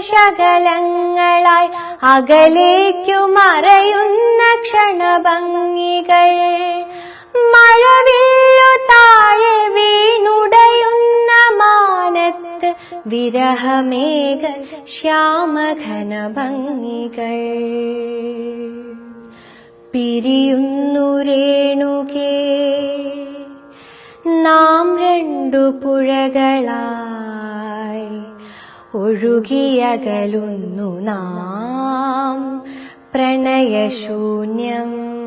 മേഘശകലങ്ങളായി അകലേക്കു മറയുന്ന ക്ഷണഭംഗികൾ. മഴവില്ലു താഴെ വീണുടയുന്ന മാനത്ത് വിരഹമേഘ ശ്യാമഘന ഭംഗികൾ പിരിയുന്നു രേണുകേ നാം രണ്ടു പുഴകളായി ഒഴുകിയകലുന്നു നാം. പ്രണയശൂന്യം